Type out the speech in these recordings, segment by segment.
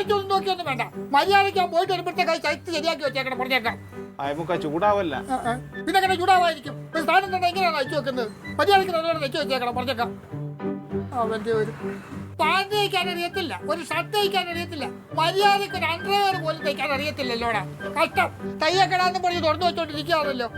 മറിച്ചൊന്നും നോക്കിയൊന്നും വേണ്ട. മര്യാദയ്ക്ക് പോയിട്ട് വരുമ്പോഴത്തേക്കായി ചൈത്ത് ശരിയാക്കി വെച്ചേക്കണം പറഞ്ഞേക്കാം. അയമുക്ക ചൂടാവല്ല. പിന്നെ അങ്ങനെ ചൂടാവായിരിക്കും ഒരു സ്ഥാനം തന്നെ എങ്ങനെയാണ് അയച്ചു വെക്കുന്നത്? മര്യാദയ്ക്ക് നല്ലോണം വെച്ച് വെച്ചേക്കണം പറഞ്ഞേക്കാം. അവന്റെ ഒരു പാന്റ് തയ്ക്കാൻ അറിയത്തില്ല. ഒരു ഷർട്ട് തയ്ക്കാൻ അറിയത്തില്ല. മര്യാദയ്ക്ക് ഒരു അണ്ടർവെയർ പോലും തയ്ക്കാൻ അറിയത്തില്ലല്ലോടാ കഷ്ടം. തയ്യക്കടാന്ന് പറഞ്ഞ് തുറന്നു വെച്ചോണ്ടിരിക്കുകയാണല്ലോ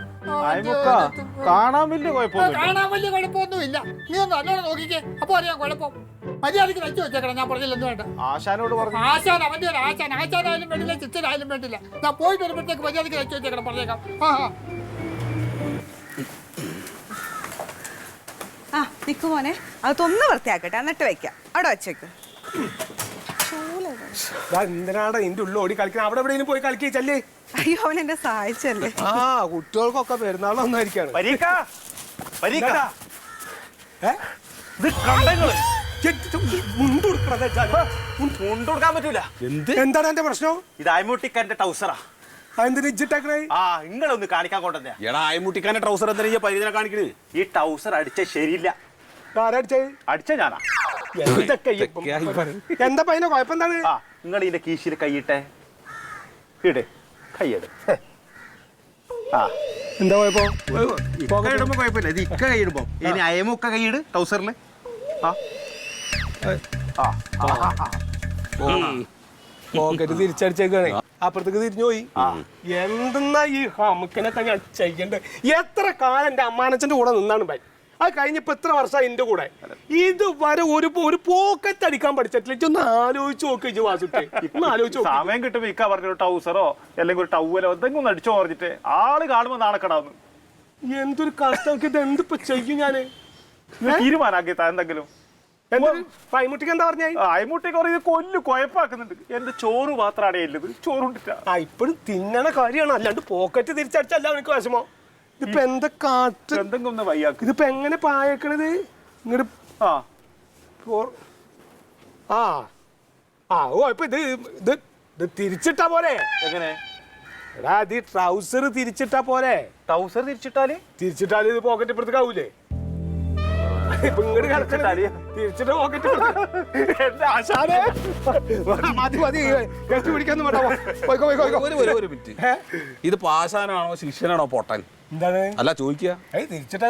കുഴപ്പമൊന്നുമില്ല. കാണാൻ വലിയ കുഴപ്പമൊന്നുമില്ല. നീ ഒന്ന് നല്ലോണം നോക്കിക്കേ. അപ്പൊ അറിയാം കുഴപ്പം. മര്യാദയ്ക്ക് വെച്ചു വെച്ചേക്കണം. ഞാൻ പറഞ്ഞില്ലെന്ന് വേണ്ട. ആശാനോട് പറഞ്ഞു. ആശാൻ അവന്റെ ഒരു ആശാൻ. ആശാനായാലും വേണ്ടില്ല ചിച്ചനായാലും വേണ്ടില്ല. ഞാൻ പോയിട്ട് വരുമ്പോഴത്തേക്ക് മര്യാദയ്ക്ക് വെച്ചു വെച്ചേക്കണം പറഞ്ഞേക്കാം. ആ ആ. ആ നിക്ക് മോനെ. അതൊന്ന് വൃത്തിയാക്കട്ടെ എന്നിട്ട് വെക്കാം. അവിടെ വെച്ചേക്ക്. ദാ എന്തിനാടാ നിന്റെ ഉള്ളിൽ ഓടി അവിടെ പോയി ചെല്ലേ. അയ്യോ അവൻ എന്നെ സഹായിച്ചല്ലേ? ആ കുട്ടികൾക്കൊക്കെ പെരുന്നാളൊന്നായിരിക്കാണ് പരീക്ക പരീക്ക. എന്താടാ? ഏ? ഇത് കണ്ടങ്ങൾ. മുണ്ടുടുക്കണത് കൊണ്ടുകൊടുക്കാൻ പറ്റൂല. എന്ത്? എന്താണ് എന്റെ പ്രശ്നം? ഇത് അയമുട്ടിക്കാരന്റെ ടൗസറാ നിങ്ങളൊന്ന് കാണിക്കാൻ കൊണ്ടുവന്നേ എടാ അയമുട്ടിക്കാന്റെ ട്രൗസർ എന്തിനാ ഈ പരിചയം കാണിക്കണത് ഈ ടൗസർ അടിച്ച ശരിയില്ല. അടിച്ച? ഞാനാ. എന്താ പയ്യനെ കുഴപ്പം ആ നിങ്ങൾ ഇതിന്റെ കീശിൽ കൈയിട്ടെ. ഇട് കൈയിട്. ആ. എന്താ കുഴപ്പം? ഇടുമ്പോ കുഴപ്പമില്ല. ഇത് ഇക്ക കൈയിടുമ്പോ. ഇനി അയമുക്ക കൈയിട് ടൗസറിൽ ആ. പോക്കറ്റ് തിരിച്ചടിച്ചേക്കാണേ. അപ്പുറത്തേക്ക് തിരിഞ്ഞു പോയി. എന്തെന്നാ ഈ ഹമുക്കിനൊക്കെ ഞാൻ ചെയ്യണ്ടേ? എത്ര കാലം എന്റെ അമ്മാനച്ചന്റെ കൂടെ നിന്നാണ് ബൈ അത് കഴിഞ്ഞപ്പോ എത്ര വർഷമായി എന്റെ കൂടെ? ഇതുവരെ ഒരു ഒരു പോക്കറ്റ് അടിക്കാൻ പഠിച്ചിട്ടില്ല. ഒന്ന് ആലോചിച്ച് നോക്ക് ഇജ്ജ് വാസുട്ടെ ഒന്ന് ആലോചിച്ച് നോക്ക്. സമയം കിട്ടുമ്പോ ഇക്ക പറഞ്ഞൊരു ടൗസറോ അല്ലെങ്കിൽ ഒരു ടൗവലോ എന്തെങ്കിലും ഒന്ന് അടിച്ചോ പറഞ്ഞിട്ട് ആൾ കാണുമ്പോ നാണക്കടാവുന്നു. എന്തൊരു കഷ്ടം. ഇത് എന്തിപ്പോ ചെയ്യും ഞാൻ? തീരുമാനാക്കി താ എന്തെങ്കിലും? പൈമുട്ടിക്ക് എന്താ ഇത് കൊല്ലു എന്റെ ചോറ് മാത്രമാണ് ഇല്ലത് ചോറുണ്ടിട്ടാ. ആ ഇപ്പോഴും തിന്നണ കാര്യമാണ്. അല്ലാണ്ട് പോക്കറ്റ് തിരിച്ചടിച്ചല്ല അവനക്ക് വിഷമോ. ഇതിപ്പോ എന്താ കാട്ട് എന്തെങ്കിലും ഒന്ന് വയ്യാക്ക്. ഇതിപ്പോ എങ്ങനെ പായക്കണത്? ഇങ്ങോട്ട് ആ. ആ. ആ ഓ ഇപ്പൊ ഇത് ഇത് ഇത് തിരിച്ചിട്ടാ പോരെ? എങ്ങനെ? എടാ ഇത് ട്രൗസർ തിരിച്ചിട്ടാ പോരെ? ടൗസർ തിരിച്ചിട്ടാൽ? തിരിച്ചിട്ടാൽ ഇത് പോക്കറ്റ് ഇപ്പുറത്ത് ആവൂലേ? ഇപ്പൊ ഇങ്ങോട്ട് തിരിച്ചിട്ടാൽ? തിരിച്ചിട്ട് പോക്കറ്റ് എന്റെ ആശാനെ മതി മതി. കെട്ടി പിടിക്കാന്ന് വേണ്ട. പോയിക്കോ പോയിക്കോ ഒരു ഒരു ഒരു മിനിറ്റ്. ഏ? ഇത് പാശാനാണോ ശിഷ്യനാണോ പൊട്ടൻ? എന്താണ്? അല്ല ചോദിക്കുക ഏയ് തിരിച്ചിട്ടാ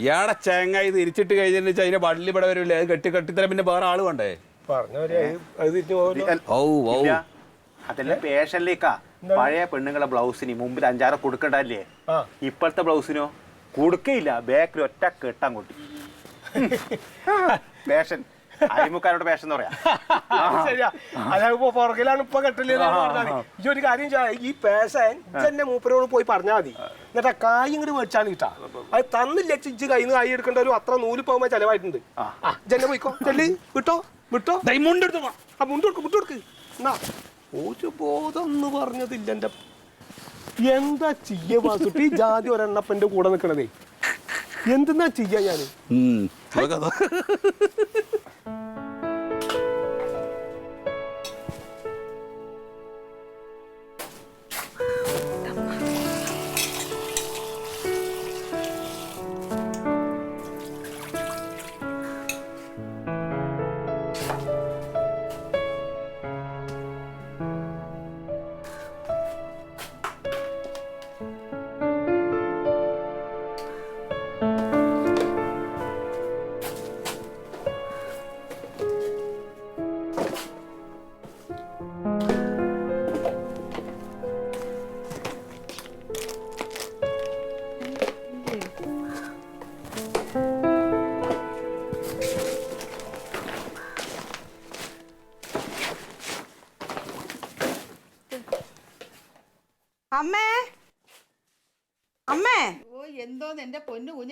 ഇയാടെ ചേങ്ങായി തിരിച്ചിട്ട് കഴിഞ്ഞിട്ട് അതിന്റെ വള്ളി ഇവിടെ വരില്ലേ? അത് കെട്ടി കെട്ടിത്തരം പിന്നെ വേറെ ആൾ വേണ്ടേ? അതെല്ലാം പേഷനിലേക്കാ പഴയ പെണ്ണുങ്ങളെ ബ്ലൗസിന് മുമ്പിൽ അഞ്ചാറ് കൊടുക്കണ്ടല്ലേ ഇപ്പോഴത്തെ ബ്ലൗസിനോ കൊടുക്കയില്ല. ബാക്കിൽ ഒറ്റ കെട്ടാൻ കൊട്ടി. പേഷൻ. അരിമുക്കാരോട് പേഷൻ എന്ന് പറയാം. ശരിയാ. അതായത് പുറകിലാണ് ഇപ്പൊ കെട്ടില്ല ഈ ഒരു കാര്യം ചെയ്യാ, ഈ പേഷൻ ഇജ്ജെന്നെ മൂപ്പരോട് പോയി പറഞ്ഞാൽ മതി. എന്നിട്ട് ആ കായ് ഇങ്ങോട്ട് മേടിച്ചാൽ കിട്ടാ. അത് തന്നില്ല ഇജ്ജ്. കയ്യിൽ നിന്ന് കായ് എടുക്കേണ്ട ഒരു അത്ര നൂൽ പോകുമ്പോ ചെലവായിട്ടുണ്ട്. ഇജ്ജെന്നെ പോയിക്കോ. ചെല്ലി. വിട്ടോ? വിട്ടോ? മുണ്ടെടുത്ത്. ആ മുണ്ടെടുക്ക് കൊടുക്ക് എന്നാ ഒരു ബോധം എന്ന് പറഞ്ഞതില്ല എന്റെ എന്താ ചെയ്യ വാസുട്ടി ഈ ജാതി ഒരെണ്ണപ്പന്റെ കൂടെ നിക്കണതേ എന്തെന്നാ ചെയ്യാ ഞാൻ ഉം. അതൊക്കെ അതാ.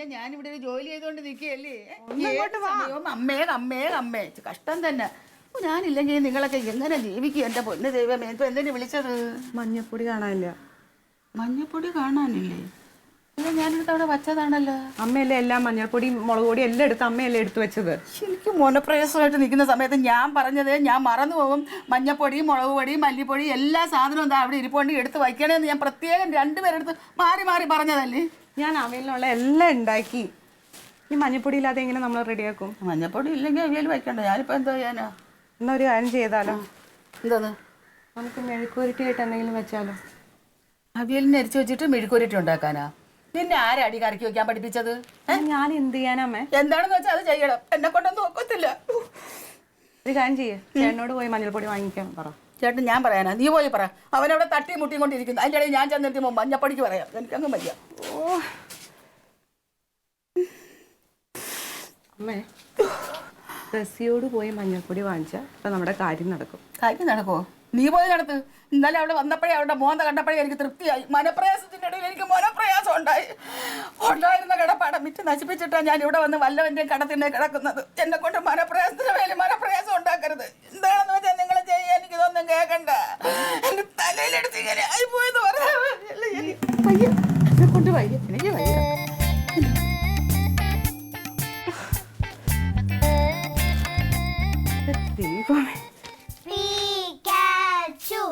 പൊന്നു ഞാനിവിടെ ഒരു ജോലി ചെയ്തോണ്ട് നിൽക്കുകയല്ലേ. അമ്മേ അമ്മേ അമ്മേ കഷ്ടം തന്നെ. ഞാനില്ലെങ്കിൽ നിങ്ങളൊക്കെ എങ്ങനെ ജീവിക്കും എന്റെ പൊന്ന് ദൈവമേ? ഇപ്പൊ എന്തിനു വിളിച്ചത്? മഞ്ഞപ്പൊടി കാണാനില്ല. മഞ്ഞപ്പൊടി കാണാനില്ലേ? ഇത് ഞാനെടുത്ത് അവിടെ വച്ചതാണല്ലോ. അമ്മയല്ലേ എല്ലാം മഞ്ഞൾപ്പൊടി മുളക് പൊടി എല്ലാം എടുത്ത് അമ്മയല്ലേ എടുത്തു വെച്ചത്? എനിക്ക് മോനപ്രയാസമായിട്ട് നിൽക്കുന്ന സമയത്ത് ഞാൻ പറഞ്ഞത് ഞാൻ മറന്നു പോകും. മഞ്ഞപ്പൊടി മുളക് പൊടി മല്ലിപ്പൊടി എല്ലാ സാധനവും എന്താ അവിടെ ഇരിപ്പുണ്ടെങ്കിൽ എടുത്ത് വയ്ക്കണേന്ന് ഞാൻ പ്രത്യേകം രണ്ടുപേരെടുത്ത് മാറി മാറി പറഞ്ഞതല്ലേ? ഞാൻ അവയിലുള്ള എല്ലാം ഉണ്ടാക്കി. ഈ മഞ്ഞപ്പൊടി ഇല്ലാതെ എങ്ങനെ നമ്മൾ റെഡിയാക്കും? മഞ്ഞപ്പൊടി ഇല്ലെങ്കിൽ അവിയൽ വയ്ക്കണ്ട ഞാനിപ്പോ എന്താ ചെയ്യാനാ? എന്നാ ഒരു കാര്യം ചെയ്താലോ? എന്താന്ന് നമുക്ക് മെഴുക്കുരുട്ടിയായിട്ട് എന്തെങ്കിലും വെച്ചാലോ? അവിയലിന് അരിച്ചു വെച്ചിട്ട് മെഴുക്കുരുട്ടി ഉണ്ടാക്കാനാ? നിന്നെ ആരാടി കറക്കി വെക്കാൻ പഠിപ്പിച്ചത്? ഞാൻ എന്ത് ചെയ്യാനമ്മേ എന്താണെന്ന് വെച്ചാൽ അത് ചെയ്യണം. എന്നെ കൊണ്ടൊന്നും നോക്കത്തില്ല ഒരു കാര്യം ചെയ്യേ. എന്നോട് പോയി മഞ്ഞൾപ്പൊടി വാങ്ങിക്കാൻ പറ. ചേട്ടൻ ഞാൻ പറയാനാ നീ പോയി പറ. അവനവിടെ തട്ടി മുട്ടിയും കൊണ്ടിരിക്കുന്നു. അതിന്റെ ഇടയിൽ ഞാൻ ചെന്നെത്തി മഞ്ഞപ്പടിക്ക് പറയാം. എനിക്കങ്ങ് ഓ അമ്മേ റസിയോട് പോയി മഞ്ഞൾപ്പൊടി വാങ്ങിച്ച ഇപ്പൊ നമ്മുടെ കാര്യം നടക്കും. കാര്യം നടക്കോ നീ പോയി നടത്ത് ഇന്നലെ അവിടെ വന്നപ്പോഴേ അവരുടെ മോന്ത കണ്ടപ്പോഴേ എനിക്ക് തൃപ്തിയായി. മനപ്രയാസത്തിന്റെ ഇടയിൽ എനിക്ക് മനപ്രയാസം ഉണ്ടായി. ഉണ്ടായിരുന്ന കിടപ്പാടം വിറ്റ് നശിപ്പിച്ചിട്ടാണ് ഞാൻ ഇവിടെ വന്ന് വല്ലവന്റെ കടത്തിന്റെ കിടക്കുന്നത്. എന്നെ കൊണ്ട് മനപ്രയാസത്തിന് മേലെ മനപ്രയാസം ഉണ്ടാക്കരുത്. എന്താണെന്ന് വെച്ചാൽ കേൾക്കണ്ട എന്റെ തലയിലെടുത്ത് ഇങ്ങനെ ആയിപ്പോയെന്ന് പറയാൻ വയ്യ എന്നെ കൊണ്ട് വയ്യ എനിക്ക് വയ്യ ദൈവമേ Pikachu,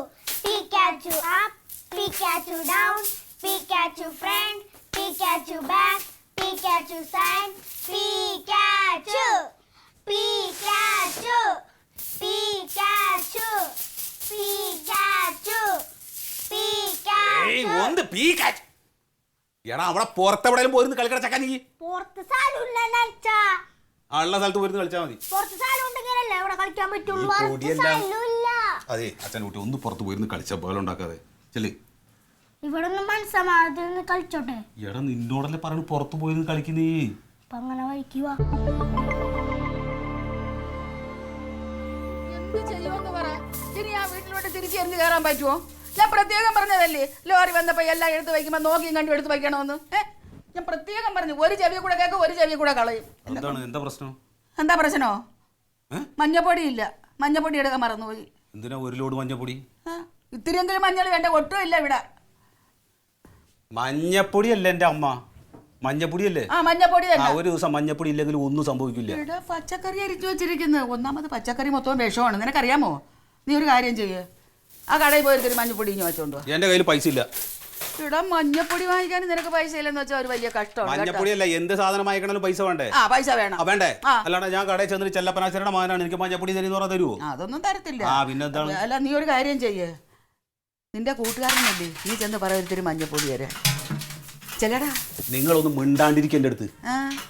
Pikachu up, Pikachu down, Pikachu friend, Pikachu back, Pikachu Pikachu, Pikachu, പീക്കാച്ച് എടാ അവിടെ പുറത്തെവിടെയും പോയിരുന്നു കളിക്കട ചക്ക നീ. പുറത്ത് ഉള്ള സ്ഥലത്ത് പോയിരുന്നു കളിച്ചാൽ മതി. അതെ അച്ഛൻ കുട്ടി ഒന്ന് പുറത്ത് പോയിരുന്നു കളിച്ച ബഹളം ഉണ്ടാക്കാതെ. ചെല്ലേ. ഇവിടെ ഒന്ന് കളിച്ചോട്ടെ? എടാ നിന്നോടല്ലേ പറഞ്ഞു പുറത്തു പോയിരുന്നു കളിക്കുന്നേ. അപ്പൊ അങ്ങനെ വഴിക്കുക എന്ത് ചെയ്യുമെന്ന് പറ. ഇനി ആ വീട്ടിലോട്ട് തിരിച്ചു എറിഞ്ഞ് കയറാൻ പറ്റുമോ ഞാൻ പ്രത്യേകം പറഞ്ഞതല്ലേ? ലോറി വന്നപ്പോ എല്ലാം എടുത്തു വയ്ക്കുമ്പോൾ നോക്കിയും കണ്ടു എടുത്തു വയ്ക്കണമെന്ന്. ഞാൻ പ്രത്യേകം പറഞ്ഞു ഒരു ചെവി കൂടെ കേൾക്കും ഒരു ചെവി കൂടെ കളയും. എന്താണ്? എന്താ പ്രശ്നം? എന്താ പ്രശ്നോ? ഏ? മഞ്ഞപ്പൊടി ഇല്ല. മഞ്ഞപ്പൊടി എടുക്കാൻ മറന്നുപോയി. എന്തിനാ ഒരു ലോഡ് മഞ്ഞപ്പൊടി? ആ, ഇത്തിരിയെങ്കിലും മഞ്ഞൾ വേണ്ട ഒട്ടും ഇല്ല ഇവിടെ. മഞ്ഞപ്പൊടി അല്ല എന്റെ അമ്മ. മഞ്ഞപ്പൊടി അല്ലേ ആ മഞ്ഞപ്പൊടി ആ തന്നെ ഒരു ദിവസം മഞ്ഞപ്പൊടി ഇല്ലെങ്കിൽ ഒന്നും സംഭവിക്കില്ല. ഇവിടെ പച്ചക്കറി അരിച്ചു വെച്ചിരിക്കുന്നത് ഒന്നാമത് പച്ചക്കറി മൊത്തം വിഷമാണ്. നിനക്കറിയാമോ? നീ ഒരു കാര്യം ചെയ്യ്. ആ കടയിൽ പോയി മഞ്ഞപ്പൊടി ഇനി വെച്ചോണ്ട് വാ. എന്റെ കയ്യിൽ പൈസ ഇല്ല. ഇവിടെ മഞ്ഞപ്പൊടി വാങ്ങിക്കാൻ നിനക്ക് പൈസ ഇല്ലെന്ന് വെച്ചാൽ ഒരു വലിയ കഷ്ടമാണ് കേട്ടോ. മഞ്ഞപ്പൊടി അല്ല എന്ത് സാധനം വാങ്ങിക്കണമെങ്കിലും പൈസ വേണ്ടേ? ആ പൈസ വേണം. ആ വേണ്ടേ? ആ. അല്ലാണ്ട് ഞാൻ കടയിൽ ചെന്നിട്ട് ചെല്ലപ്പനാശ്വരയുടെ മകനാണ്. എനിക്ക് മഞ്ഞപ്പൊടി തരുന്ന് പറഞ്ഞാൽ തരുമോ ആ, അതൊന്നും തരത്തില്ല. ആ പിന്നെന്താണ് അല്ല നീ ഒരു കാര്യം ചെയ്യേ. നിന്റെ കൂട്ടുകാരനല്ലേ? നീ ചെന്ന് പറയൊരുത്തിരി മഞ്ഞപ്പൊടി തരാം ചെല്ലടാ. നിങ്ങളൊന്ന് മിണ്ടാണ്ടിരിക്കും എന്റെ അടുത്ത്.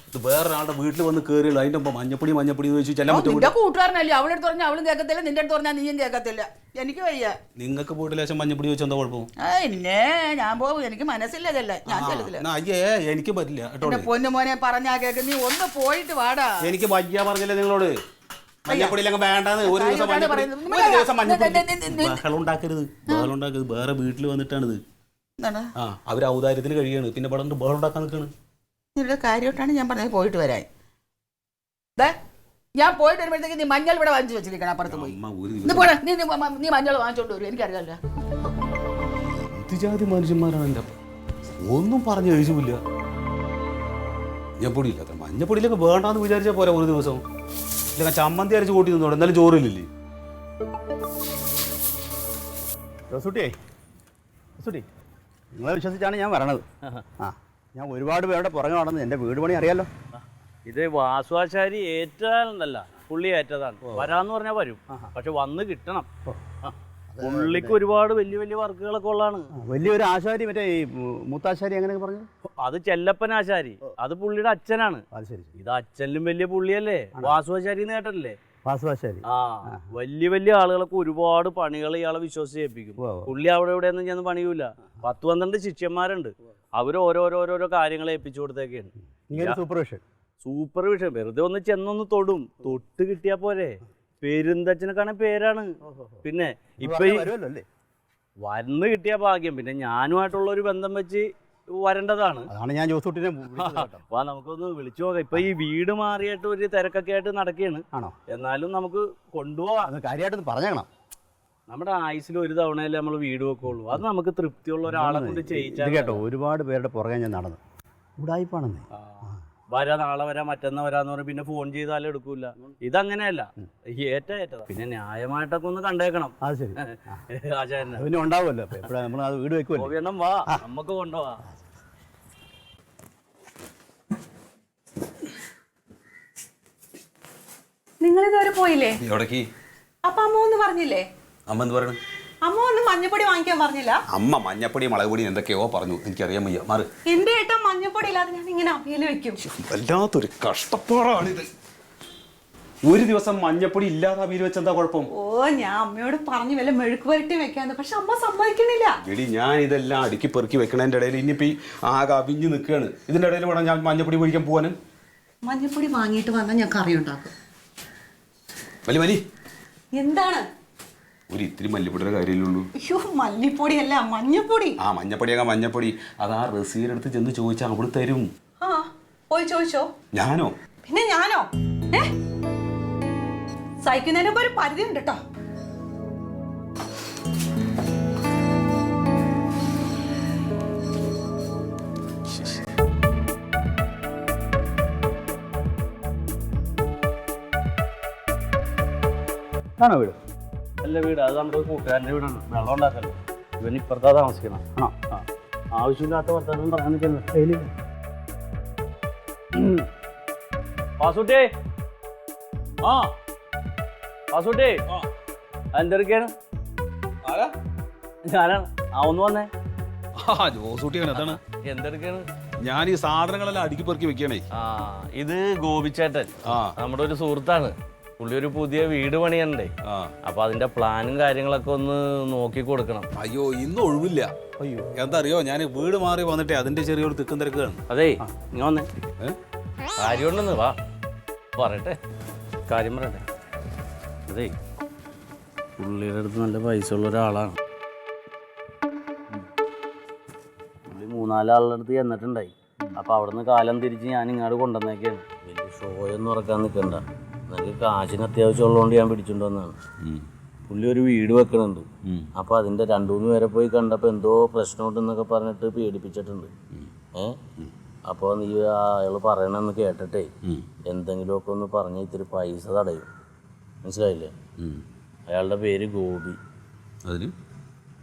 ഇത് വേറൊരാളുടെ വീട്ടിൽ വന്ന് കയറിയുള്ളൂ അതിന്റെ ഒപ്പം മഞ്ഞപ്പൊടി മഞ്ഞപ്പൊടി എന്ന് ചോദിച്ചു ചെല്ലാൻ നിന്റെ നിന്റെ കൂട്ടുകാരനല്ലേ? അവളുടെ അടുത്ത് പറഞ്ഞാൽ അവളും കേൾക്കത്തില്ല നിന്റെ അടുത്ത് പറഞ്ഞാൽ നീയും കേൾക്കത്തില്ല എനിക്ക് വയ്യ. നിങ്ങൾക്ക് പോയിട്ട് ലേശം മഞ്ഞപ്പൊടി വെച്ചാൽ എന്താ കുഴപ്പം? ആ എന്നെ ഞാൻ പോകും. എനിക്ക് മനസ്സില്ലതല്ല ഞാൻ ചെല്ലത്തില്ല. എന്നാ, അയ്യേ എനിക്ക് പറ്റില്ല. കേട്ടോ എന്റെ പൊന്നു മോനെ പറഞ്ഞാ കേക്ക്. നീ ഒന്ന് പോയിട്ട് വാടാ. എനിക്ക് വയ്യ പറഞ്ഞില്ലേ നിങ്ങളോട്? മഞ്ഞപ്പൊടി ഇല്ലെങ്കിൽ വേണ്ടാന്ന്. ഒരു ദിവസം കാര്യമായിട്ടാണ് മഞ്ഞപ്പൊടി പറയുന്നത്. ഒരു ദിവസം മഞ്ഞപ്പൊടി. ബഹളം ഉണ്ടാക്കരുത്. ബഹളം ഉണ്ടാക്കരുത്. വേറെ വീട്ടിൽ വന്നിട്ടാണിത്. ആ അവർ ഔദാര്യത്തിൽ കഴിയാണ്. പിന്നെ ഇവിടെ ബഹളം ഉണ്ടാക്കാൻ നിൽക്കാണ്. നിന്റെ കാര്യമായിട്ടാണ് ഞാൻ പറഞ്ഞത് പോയിട്ട് വരാൻ. ദേ, ഞാൻ പോയിട്ട് വരുമ്പോഴത്തേക്ക് നീ മഞ്ഞൾ ഇവിടെ വാങ്ങിച്ചു വെച്ചിരിക്കണം അപ്പുറത്ത് പോയി. നീ നീ നീ മഞ്ഞൾ വാങ്ങിച്ചോണ്ട് വരും എനിക്കറിയാമല്ലോ ജാതി മനുഷ്യന്മാരാണ് എന്റെ ഒന്നും പറഞ്ഞു കഴിച്ചില്ല മഞ്ഞപ്പൊടി ഇല്ലാത്ത മഞ്ഞപ്പൊടിയിലൊക്കെ വേണ്ടാന്ന് വിചാരിച്ചാൽ പോരാ ഒരു ദിവസം. ഇല്ല ചമ്മന്തി അരച്ച് കൂട്ടി നിന്നോടെ എന്നാലും ചോറില്ലേ ജോസൂട്ടിയേ ജോസൂട്ടി നിങ്ങളെ വിശ്വസിച്ചാണ് ഞാൻ വരണത്. ആ ഞാൻ ഒരുപാട് പേരുടെ പുറകെ നടന്ന് എന്റെ വീട് പണി അറിയാലോ. ഇത് വാസുവാശാരി ഏറ്റതല്ല പുള്ളി ഏറ്റതാണ്. വരാന്ന് പറഞ്ഞാൽ വരും. പക്ഷെ വന്ന് കിട്ടണം. പുള്ളിക്ക് ഒരുപാട് വലിയ വലിയ വർക്കുകളൊക്കെ ഉള്ളതാണ്. വലിയൊരു ആശാരി മറ്റേ ഈ മുത്താശാരി അങ്ങനെയൊക്കെ പറഞ്ഞു അത് ചെല്ലപ്പൻ ആശാരി. അത് പുള്ളിയുടെ അച്ഛനാണ്. ഇത് അച്ഛനിലും വലിയ പുള്ളിയല്ലേ? വാസുവാശാരി എന്ന് കേട്ടല്ലേ വാസുവാശാരി ആ വലിയ വലിയ ആളുകളൊക്കെ ഒരുപാട് പണികൾ ഇയാളെ വിശ്വസിച്ച് ഏൽപ്പിക്കും. പുള്ളി അവിടെ ഇവിടെ ഒന്നും ചെന്ന് പണിയൂല പത്ത് പന്ത്രണ്ട് ശിഷ്യന്മാരുണ്ട്. അവർ ഓരോരോരോരോ കാര്യങ്ങൾ ഏൽപ്പിച്ചു കൊടുത്തേക്കാണ്. സൂപ്പർവിഷൻ സൂപ്പർവിഷൻ വെറുതെ ഒന്ന് ചെന്നൊന്ന് തൊടും. തൊട്ട് കിട്ടിയാ പോരെ. പെരുന്തച്ഛനൊക്കെ പേരാണ്. പിന്നെ ഇപ്പൊ വന്ന് കിട്ടിയ ഭാഗ്യം. പിന്നെ ഞാനുമായിട്ടുള്ള ഒരു ബന്ധം വെച്ച് വരേണ്ടതാണ്. അതാണ് ഞാൻ ജോസൂട്ടിനെ കുട്ടിനെ കേട്ടോ. വാ നമുക്കൊന്ന് വിളിച്ചു നോക്കാം. ഇപ്പൊ ഈ വീട് മാറിയിട്ട് ഒരു തിരക്കൊക്കെ ആയിട്ട് നടക്കുകയാണ് ആണോ? എന്നാലും നമുക്ക് കൊണ്ടുപോവാം. കാര്യമായിട്ടൊന്ന് പറഞ്ഞേക്കണം. നമ്മുടെ ആയുസിൽ ഒരു തവണയല്ലേ നമ്മൾ വീട് വെക്കുള്ളൂ. അത് നമുക്ക് തൃപ്തിയുള്ള ഒരാളെ കൊണ്ട് ചെയ്യിച്ചാൽ കേട്ടോ ഒരുപാട് പേരുടെ പുറകെ ഞാൻ നടന്നു. ഉടായിപ്പാണെന്നേ. ആ. വരാ നാളെ വരാ മറ്റന്നാ വരാന്ന് പറഞ്ഞ് പിന്നെ ഫോൺ ചെയ്താലും എടുക്കൂല. ഇതങ്ങനെയല്ല. ഏറ്റ ഏറ്റതാ പിന്നെ ന്യായമായിട്ടൊക്കെ ഒന്ന് കണ്ടേക്കണം. അത് ശരി. പിന്നെ ഉണ്ടാവുമല്ലോ. നമ്മൾ വീട് വെക്കുമല്ലോ. വേണം വാ. നമുക്ക് കൊണ്ടുപോവാ. നിങ്ങൾ ഇതുവരെ പോയില്ലേ എവിടേക്ക്? അപ്പൊ അമ്മ ഒന്ന് പറഞ്ഞില്ലേ? അമ്മ എന്ത് പറയണു? അമ്മ ഒന്ന് മഞ്ഞപ്പൊടി വാങ്ങിക്കാൻ പറഞ്ഞില്ല. അമ്മ മഞ്ഞപ്പൊടി മുളക് പൊടി എന്തൊക്കെയോ പറഞ്ഞു. എനിക്കറിയാൻ വയ്യ. മാറ്. എന്റെ ഏട്ടാ മഞ്ഞപ്പൊടി ഇല്ലാതെ ഞാൻ ഇങ്ങനെ അവിയൽ വെക്കും. വല്ലാത്തൊരു കഷ്ടപ്പാടാണിത്. ഒരു ദിവസം മഞ്ഞപ്പൊടി ഇല്ലാതെ അവിയിൽ വെച്ചെന്താ കുഴപ്പം? ഓ ഞാൻ അമ്മയോട് പറഞ്ഞു വല്ല മെഴുക്ക് വരട്ടി വെക്കാന്ന്. പക്ഷെ അമ്മ സമ്മതിക്കണില്ല. എടി ഞാൻ ഇതെല്ലാം അടുക്കി പെറുക്കി വെക്കണതിന്റെ ഇടയിൽ ഇനിയിപ്പി ഈ ആകെ അവിഞ്ഞു നിൽക്കുകയാണ് ഇതിന്റെ ഇടയിൽ വേണം ഞാൻ മഞ്ഞപ്പൊടി പൊടിക്കാൻ പോകാനും മഞ്ഞപ്പൊടി വാങ്ങിയിട്ട് വന്നാൽ ഞാൻ കറി ഉണ്ടാക്കും. വലിയ വലി. എന്താണ്? ഒരു ഇത്തിരി മല്ലിപ്പൊടിയുടെ കാര്യമില്ലുള്ളൂ അയ്യോ മല്ലിപ്പൊടി അല്ല മഞ്ഞപ്പൊടി. ആ മഞ്ഞപ്പൊടിയാകാം മഞ്ഞപ്പൊടി. അത് ആ റസീയുടെ അടുത്ത് ചെന്ന് ചോദിച്ചാൽ അവൾ തരും. ആ പോയി ചോദിച്ചോ. ഞാനോ? പിന്നെ ഞാനോ? ഏ? ഒരു പരിധി ഉണ്ട് കേട്ടോ ആണോ വീട്? നല്ല വീട്. അത് നമ്മുടെ കൂട്ടുകാരന്റെ വീടാണ്. വെള്ളം ഉണ്ടാക്കല്ലോ ഇവൻ ഇപ്പുറത്താ താമസിക്കണം ആണോ? ആ. ആവശ്യമില്ലാത്ത വർത്തമാനം പറയാൻ നിൽക്കുന്നത് പാസുട്ടേ ആ. പാസുട്ടേ എന്തെടുക്കാണ് ഞാനാണ്. ആ ഒന്ന് വന്നേ. ആ ജോസൂട്ടിയാണ്. അതാണ്. എന്തെടുക്കാണ്? ഞാൻ ഈ സാധനങ്ങളെല്ലാം അടുക്കി പെറുക്കി വെക്കണേ ആ ഇത് ഗോപിച്ചേട്ടൻ. ആ. നമ്മുടെ ഒരു സുഹൃത്താണ്. പുള്ളി ഒരു പുതിയ വീട് പണിയണ്ടേ. അപ്പൊ അതിന്റെ പ്ലാനും കാര്യങ്ങളൊക്കെ ഒന്ന് നോക്കി കൊടുക്കണം. അയ്യോ ഇന്ന് ഒഴിവില്ല. അയ്യോ. എന്താ അറിയോ ഞാൻ വീട് മാറി വന്നിട്ട് അതിന്റെ ചെറിയൊരു തിക്കും തിരക്കാണ്. അതെ ഇങ്ങ വന്നേ? കാര്യമുണ്ടെന്ന് വാ. പറയട്ടെ. കാര്യം പറയട്ടെ. അതേ പുള്ളിയുടെ അടുത്ത് നല്ല പൈസ ഉള്ള ഒരാളാണ്. പുള്ളി മൂന്നാലാളുടെ അടുത്ത് ചെന്നിട്ടുണ്ടായി. അപ്പൊ അവിടുന്ന് കാലം തിരിച്ച് ഞാൻ ഇങ്ങോട്ട് കൊണ്ടുവന്നേക്കാണ്. വലിയ ഷോയൊന്നും ഇറക്കാൻ നിൽക്കണ്ട എനിക്ക് കാശിന് അത്യാവശ്യമുള്ളതുകൊണ്ട് ഞാൻ വന്നതാണ്. പുള്ളി ഒരു വീട് വെക്കണുണ്ട്. അപ്പൊ അതിന്റെ രണ്ടു മൂന്ന് പേരെ പോയി കണ്ടപ്പോ എന്തോ പ്രശ്നമുണ്ടെന്നൊക്കെ പറഞ്ഞിട്ട് പേടിപ്പിച്ചിട്ടുണ്ട്. ഏ? അപ്പൊ നീ അയാൾ പറയണെന്ന് കേട്ടിട്ടേ എന്തെങ്കിലുമൊക്കെ ഒന്ന് പറഞ്ഞ് ഇത്തിരി പൈസ തടയും. മനസ്സിലായില്ലേ? അയാളുടെ പേര് ഗോപി. അതിന്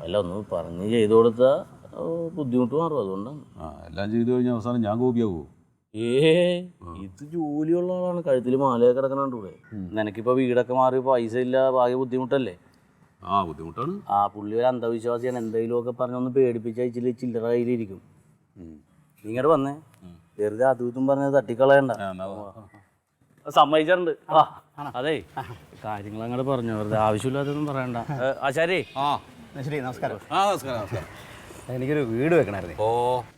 അല്ല ഒന്ന് പറഞ്ഞ് ചെയ്തു കൊടുത്താൽ ബുദ്ധിമുട്ട് മാറും. അതുകൊണ്ടാണ്. എല്ലാം ചെയ്തു കഴിഞ്ഞാൽ അവസാനം ഞാൻ കോപിയാവോ ഏ ഇത് ജോലിയുള്ള ആളാണ്. കഴുത്തിൽ മാലയൊക്കെ കിടക്കണുണ്ട് ഇവിടെ നിനക്കിപ്പോ വീടൊക്കെ മാറി പൈസ ഇല്ല ഭാഗ്യ ബുദ്ധിമുട്ടല്ലേ? ആ ബുദ്ധിമുട്ടാണ്. ആ പുള്ളി ഒരു അന്ധവിശ്വാസിയാണ്. എന്തെങ്കിലും ഒക്കെ പറഞ്ഞൊന്ന് പേടിപ്പിച്ച ഇച്ചിരി ചില്ലറ കയ്യിലിരിക്കും. നിങ്ങടെ വന്നേ. വെറുതെ അതും ഇതും പറഞ്ഞത് തട്ടിക്കളയണ്ട. സമ്മതിച്ചിട്ടുണ്ട്. അതെ. കാര്യങ്ങൾ അങ്ങോട്ട് പറഞ്ഞു. വെറുതെ ആവശ്യമില്ലാത്തൊന്നും പറയണ്ട. ആശാരി ആശാരേ. ആ ശരി നമസ്കാരം. ആ നമസ്കാരം നമസ്കാരം. എനിക്കൊരു വീട് വെക്കണായിരുന്നു. ഓ.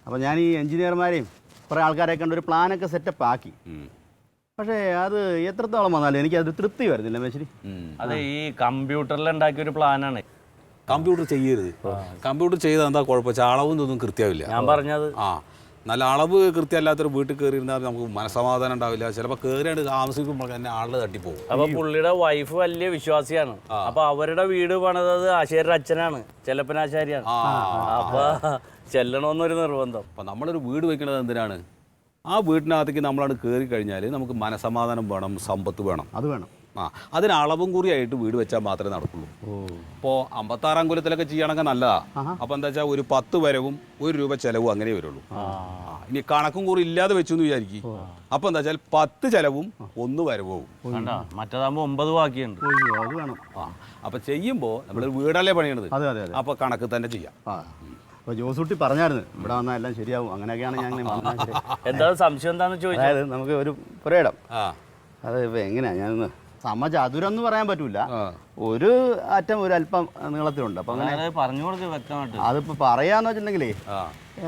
അപ്പോൾ ഞാൻ ഈ എഞ്ചിനീയർമാരെയും കുറേ ആൾക്കാരെ കണ്ട് ഒരു പ്ലാനൊക്കെ സെറ്റപ്പ് ആക്കി. പക്ഷേ അത് എത്രത്തോളം വന്നാലും എനിക്ക് അത് തൃപ്തി വരുന്നില്ല മേശരി. അത് ഈ കമ്പ്യൂട്ടറിൽ ഉണ്ടാക്കിയ ഒരു പ്ലാനാണ്. കമ്പ്യൂട്ടർ ചെയ്യരുത്. കമ്പ്യൂട്ടർ ചെയ്താൽ എന്താ കുഴപ്പം? ചാളവും ഇതൊന്നും കൃത്യമാവില്ല. ഞാൻ പറഞ്ഞത്. ആ. നല്ല അളവ് കൃത്യമല്ലാത്തൊരു വീട്ടിൽ കയറി ഇരുന്നാൽ നമുക്ക് മനസ്സമാധാനം ഉണ്ടാവില്ല. ചിലപ്പോൾ കയറിയാണ്ട് താമസിക്കുമ്പോൾ തന്നെ ആളുടെ തട്ടിപ്പോകും. അപ്പൊ പുള്ളിയുടെ വൈഫ് വലിയ വിശ്വാസിയാണ്. അപ്പൊ അവരുടെ വീട് പണിതത് ആശാരിയുടെ അച്ഛനാണ് ചെല്ലപ്പനാശാരിയാണ്. അപ്പൊ ചെല്ലണമെന്നൊരു നിർബന്ധം. അപ്പൊ നമ്മളൊരു വീട് വെക്കുന്നത് എന്തിനാണ്? ആ വീട്ടിനകത്തേക്ക് നമ്മളാണ് കയറി കഴിഞ്ഞാൽ നമുക്ക് മനസമാധാനം വേണം സമ്പത്ത് വേണം. അത് വേണം. ആ അതിന് അളവും കൂറിയായിട്ട് വീട് വെച്ചാൽ മാത്രമേ നടക്കുള്ളൂ. ഇപ്പോൾ അമ്പത്താറാം കുലത്തിലൊക്കെ ചെയ്യണമെങ്കിൽ നല്ലതാ. അപ്പോൾ എന്താ വെച്ചാൽ ഒരു പത്ത് വരവും ഒരു രൂപ ചിലവും അങ്ങനെ വരുള്ളൂ. ആ, ഇനി കണക്കും കൂറി ഇല്ലാതെ വെച്ചു എന്ന് വിചാരിക്കും. അപ്പോൾ എന്താ വെച്ചാൽ പത്ത് ചെലവും ഒന്ന് വരവും മറ്റേതാകുമ്പോൾ മറ്റേതാകുമ്പോ ഒമ്പത് ബാക്കിയുണ്ട്. ആ അപ്പോൾ ചെയ്യുമ്പോൾ നമ്മൾ വീടല്ലേ പണിയണത്? അതെ അതെ അതെ. അപ്പോൾ കണക്ക് തന്നെ ചെയ്യാം. ആ. അപ്പോൾ ജോസൂട്ടി പറഞ്ഞായിരുന്നു ഇവിടെ വന്നാൽ എല്ലാം ശരിയാവും. അങ്ങനെയൊക്കെയാണ് ഞാൻ ഇങ്ങനെ വന്നത്. ശരി. എന്താ സംശയം എന്താണെന്ന് ചോദിച്ചാൽ അതായത് നമുക്ക് ഒരു പുരയിടം. ആ. അത് ഇപ്പം എങ്ങനെയാ? ഞാനൊന്ന് സമചതുരം എന്ന് പറയാൻ പറ്റൂല. ഒരു അറ്റം ഒരു അല്പം നീളത്തിലുണ്ട്. അപ്പൊ അങ്ങനെ അങ്ങനെ പറഞ്ഞു കൊടുക്ക് വ്യക്തമായിട്ട്. അതിപ്പോ പറയാന്ന് വെച്ചിട്ടുണ്ടെങ്കിലേ ആ.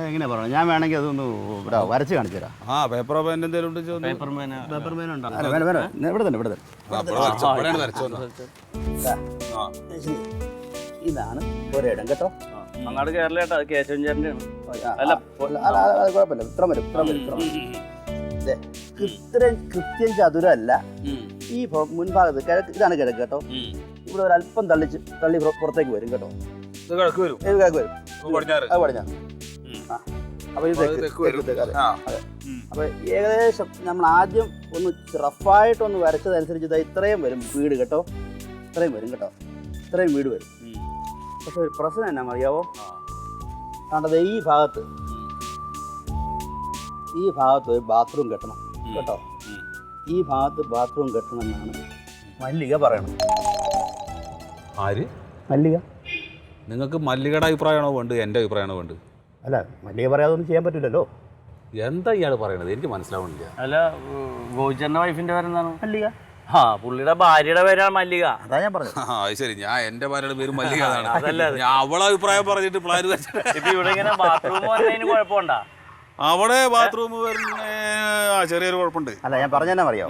എങ്ങനെ പറയണം. ഞാൻ വേണമെങ്കിൽ അതൊന്ന് ഇവിടെ വരച്ച് കാണിച്ചു തരാം. ആ പേപ്പർ പെൻ എന്തെങ്കിലും ഉണ്ട്? പേപ്പർ മേന പേപ്പർ വേണ്ട ഞാൻ ഇവിടെ തന്നെ ഇവിടെ തന്നെ. ഇതാണ് ഒരിടം കേട്ടോ. അങ്ങാട് കേരളേട്ടാ അത് കേശവൻ ചേട്ടന്റെ ആണ് അല്ല, അല്ല, അല്ല, അല്ല, കുഴപ്പമില്ല. ഇത്ര വരും ഇത്ര വരും ഇത്ര വരും. ദേ, കൃത്യം കൃത്യം ചതുരമല്ല ഈ മുൻഭാഗത്ത് കിഴക്ക് ഇതാണ് കിഴക്ക് കേട്ടോ. ഇവിടെ ഒരു അല്പം തള്ളി തള്ളി പുറത്തേക്ക് വരും കേട്ടോ. കിഴക്ക് വരും. കിഴക്ക് വരും. ഇത് പടിഞ്ഞാറ്. അത് അപ്പൊ ഇത്. അപ്പൊ ഏകദേശം നമ്മൾ ആദ്യം ഒന്ന് റഫായിട്ടൊന്ന് വരച്ചതനുസരിച്ച് ഇതാ ഇത്രയും വരും വീട് കേട്ടോ. ഇത്രയും വരും കേട്ടോ. ഇത്രയും വീട് വരും. പക്ഷെ ഒരു പ്രശ്നം എന്നാ അറിയാവോ കണ്ടത് ഈ ഭാഗത്ത്. ഈ ഭാഗത്ത് ഒരു ബാത്റൂം കെട്ടണം. കേട്ടോ. ഈ ഭാഗത്ത് ബാത്റൂം കെട്ടണമെന്നാണ് മല്ലിക പറയണം ആര്? മല്ലിക. നിങ്ങൾക്ക് മല്ലികയുടെ അഭിപ്രായമാണോ വേണ്ടത്? എന്റെ അഭിപ്രായമാണോ വേണ്ടത്? അല്ല മല്ലിക പറയാതെ ഒന്നും ചെയ്യാൻ പറ്റില്ലല്ലോ എന്താ ഇയാൾ പറയണത്? എനിക്ക് മനസ്സിലാവുന്നില്ല. അല്ല ഗോചന്റെ വൈഫിന്റെ പേരെന്താണ്? മല്ലിക. ആ പുള്ളിയുടെ ഭാര്യയുടെ പേരാണ് മല്ലിക. അതാ ഞാൻ പറഞ്ഞത്. ആ അത് ശരി. ഞാൻ എന്റെ ഭാര്യയുടെ പേര് മല്ലിക എന്നാണ്. ഞാൻ അവളെ അഭിപ്രായം പറഞ്ഞിട്ട് പ്ലാൻ ഇപ്പൊ ഇവിടെ ഇങ്ങനെ ബാത്റൂം വന്നതിന് കുഴപ്പമുണ്ടാ? അവിടെ ബാത്റൂം വരുന്ന ചെറിയൊരു കുഴപ്പമുണ്ട്. അല്ല ഞാൻ പറഞ്ഞാൽ അറിയാം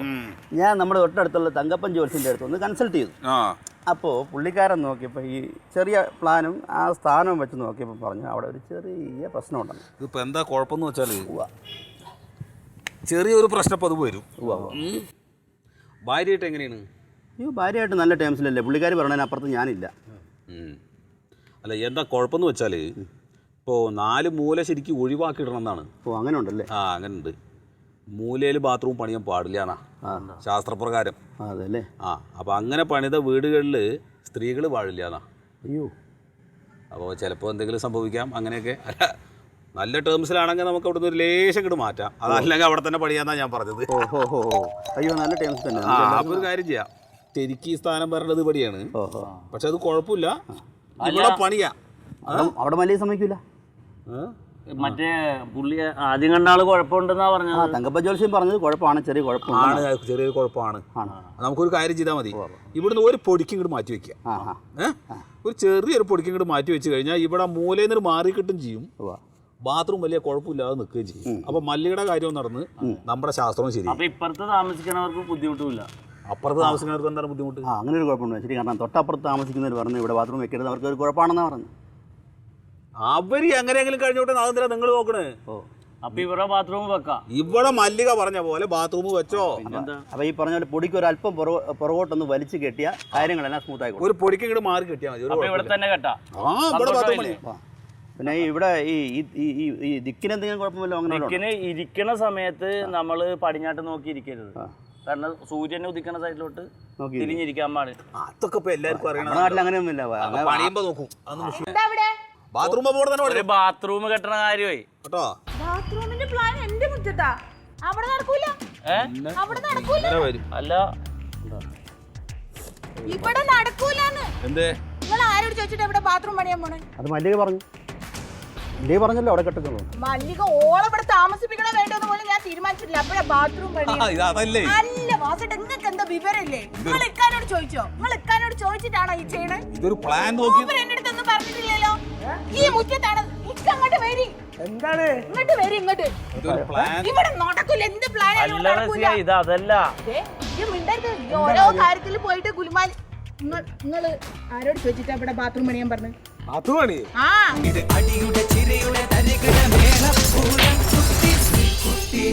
ഞാൻ നമ്മുടെ തൊട്ടടുത്തുള്ള തങ്കപ്പൻ ജോൽസിന്റെ അടുത്ത് ഒന്ന് കൺസൾട്ട് ചെയ്തു. അപ്പോൾ പുള്ളിക്കാരൻ നോക്കിയപ്പോൾ ഈ ചെറിയ പ്ലാനും ആ സ്ഥാനവും വെച്ച് നോക്കിയപ്പോൾ പറഞ്ഞു അവിടെ ഒരു ചെറിയ പ്രശ്നം ഉണ്ടെന്ന് ഇതിപ്പോൾ എന്താ കുഴപ്പമെന്ന് വെച്ചാൽ ചെറിയൊരു പ്രശ്നം അത് വരും. ഭാര്യയായിട്ട് എങ്ങനെയാണ്? അയ്യോ ഭാര്യയായിട്ട് നല്ല ടേംസിലല്ലേ പുള്ളിക്കാർ പറഞ്ഞതിനപ്പുറത്ത് ഞാനില്ല. അല്ല എന്താ കുഴപ്പമെന്ന് വെച്ചാൽ ഇപ്പോൾ നാല് മൂല ശരിക്കും ഒഴിവാക്കിയിടണം എന്നാണ് ഓ അങ്ങനെ ഉണ്ടല്ലേ ആ അങ്ങനെ ഉണ്ട് മൂലയിൽ ബാത്റൂം പണിയാൻ പാടില്ല എന്നാ. ശാസ്ത്രപ്രകാരം. അതല്ലേ? ആ അപ്പോൾ അങ്ങനെ പണിത വീടുകളിൽ സ്ത്രീകൾ പാടില്ല എന്നാ. അയ്യോ. അപ്പോൾ ചിലപ്പോൾ എന്തെങ്കിലും സംഭവിക്കാം അങ്ങനെയൊക്കെ. അല്ല നല്ല ടേംസിലാണെങ്കിൽ നമുക്ക് അവിടുന്ന് ഒരു ലേശം ഇങ്ങോട്ട് മാറ്റാം. അതല്ലെങ്കിൽ അവിടെ തന്നെ പണിയാന്നാ ഞാൻ പറഞ്ഞത്. അയ്യോ നല്ല ടേംസ് തന്നെ. ആ അപ്പോൾ ഒരു കാര്യം ചെയ്യാം. ശരിക്കും ഈ സ്ഥാനം വരേണ്ടത് ഇവിടെയാണ്. ഓഹോ. പക്ഷെ അത് കുഴപ്പമില്ല. ഇവിടെ പണിയാ. അവിടെ മല്ലിക സമ്മതിക്കൂല? മറ്റേ പുള്ളി ആദ്യം കണ്ട ആൾ കുഴപ്പമുണ്ടെന്നാ ആ പറഞ്ഞത് തങ്കപ്പൻ ജോൽസ്യം പറഞ്ഞത് കുഴപ്പമാണ് ചെറിയ ആണ് കുഴപ്പമാണ് ചെറിയൊരു കുഴപ്പമാണ്. ആണ്. നമുക്കൊരു കാര്യം ചെയ്താൽ മതി. ഇവിടുന്ന് ഒരു പൊടിക്കും ഇങ്ങോട്ട് മാറ്റി വെക്കുക ആ ആ? ഒരു ചെറിയൊരു പൊടിക്കും ഇങ്ങോട്ട് മാറ്റി വെച്ച് കഴിഞ്ഞാൽ ഇവിടെ മൂലയിൽ നിന്ന് മാറി കിട്ടും ചെയ്യും. ബാത്റൂം വലിയ കുഴപ്പമില്ലാതെ നിൽക്കുകയും ചെയ്യും. അപ്പൊ മല്ലിയുടെ കാര്യം നടന്ന് നമ്മുടെ ശാസ്ത്രവും ശരി അപ്പൊ ഇപ്പുറത്ത് താമസിക്കുന്നവർക്ക് ബുദ്ധിമുട്ടില്ല അപ്പുറത്ത് താമസിക്കുന്നവർക്ക് എന്താണ് ബുദ്ധിമുട്ട്? അങ്ങനെ ഒരു കുഴപ്പമുണ്ട്. ശരി കാരണം തൊട്ടപ്പുറത്ത് താമസിക്കുന്നവർ പറഞ്ഞു ഇവിടെ ബാത്റൂം വെക്കരുത് അവർക്ക് ഒരു കുഴപ്പമാണെന്നാണ് പറഞ്ഞു അവർ എങ്ങനെയെങ്കിലും കഴിഞ്ഞോട്ടെ അതെന്തിനാ നിങ്ങൾ നോക്കണേ? അപ്പൊ ഇവിടെ ബാത്റൂം വെക്കാം. ഇവിടെ മല്ലിക പറഞ്ഞ പോലെ ബാത്റൂം വെച്ചോ. അപ്പൊ ഈ പറഞ്ഞ പോലെ പൊടിക്ക് ഒരു അല്പം പുറകോ പുറകോട്ടൊന്ന് വലിച്ചു കെട്ടിയ കാര്യങ്ങളെല്ലാം സ്മൂത്ത് ആയിക്കോളും ഒരു പൊടിക്ക് ഇങ്ങോട്ട് മാറി കെട്ടിയാൽ മതി ഇവിടെ തന്നെ കെട്ടാം. ആ ഇവിടെ ബാത്റൂം. പിന്നെ ഇവിടെ ഈ ഈ- ദിക്കിന് എന്തെങ്കിലും കുഴപ്പമില്ല അങ്ങനെ? ദിക്കിന് ഇരിക്കണ സമയത്ത് നമ്മൾ പടിഞ്ഞാട്ട് നോക്കി ഇരിക്കരുത്. കാരണം സൂര്യനെ ഉദിക്കണ സൈഡിലോട്ട് തിരിഞ്ഞിരിക്കാൻ പാടില്ല. അതൊക്കെ ഇപ്പൊ എല്ലാവർക്കും അറിയണം നാട്ടിൽ അങ്ങനെയൊന്നുമില്ല. അങ്ങനെ പണിയുമ്പോ നോക്കും. ബാത്റൂം ഒരു ബാത്റൂം കെട്ടണ കാര്യമായി. കേട്ടോ? ബാത്റൂമിന്റെ പ്ലാൻ എന്റെ മുറ്റത്താ. അവിടെ നടക്കൂല. ഏ? അവിടെ നടക്കൂല. അല്ല. ഇവിടെ നടക്കൂലെന്ന്. എന്തേ? നിങ്ങൾ ആരോട് ചോദിച്ചിട്ട് ഇവിടെ ബാത്റൂം പണിയാൻ പോണേ? അത് മല്ലിക പറഞ്ഞു. മല്ലിക പറഞ്ഞല്ലോ അവിടെ കെട്ടുന്നുള്ളൂ മല്ലിക ഓളെ ഇവിടെ താമസിപ്പിക്കണോ വേണ്ടോന്ന് പോലും ഞാൻ തീരുമാനിച്ചിട്ടില്ല. അവിടെ ബാത്റൂം പണി. ആ, ഇത് അതല്ലേ? അല്ല വാസട്ട് നിങ്ങൾക്ക് എന്താ വിവരമില്ലേ? നിങ്ങൾ ഇക്കാനോട് ചോദിച്ചോ? നിങ്ങൾ ഇക്കാനോട് ചോദിച്ചിട്ടാണോ ഈ ചെയ്യണേ? ഇതൊരു പ്ലാൻ നോക്കി അടുത്തൊന്നും പറഞ്ഞിട്ടില്ലല്ലോ. ഈ മുറ്റത്താണ്. അങ്ങോട്ട് വരി. എന്താണ്? ഇങ്ങോട്ട് വരി ഇങ്ങോട്ട്. ഇവിടെ നടക്കില്ല എന്ത് പ്ലാൻ ഇത് അതല്ല. ഓരോ കാര്യത്തിൽ പോയിട്ട് ഗുലുമാൽ നിങ്ങൾ ആരോട് ചോദിച്ചിട്ടാ ഇവിടെ ബാത്റൂം പണിയാൻ പറഞ്ഞു? ബാത്റൂം പണി? ആ. ഇത് അടിയുടെ ചിരിയുടെ തരികിട മേഘ പൂരം കുട്ടീസ് കുട്ടി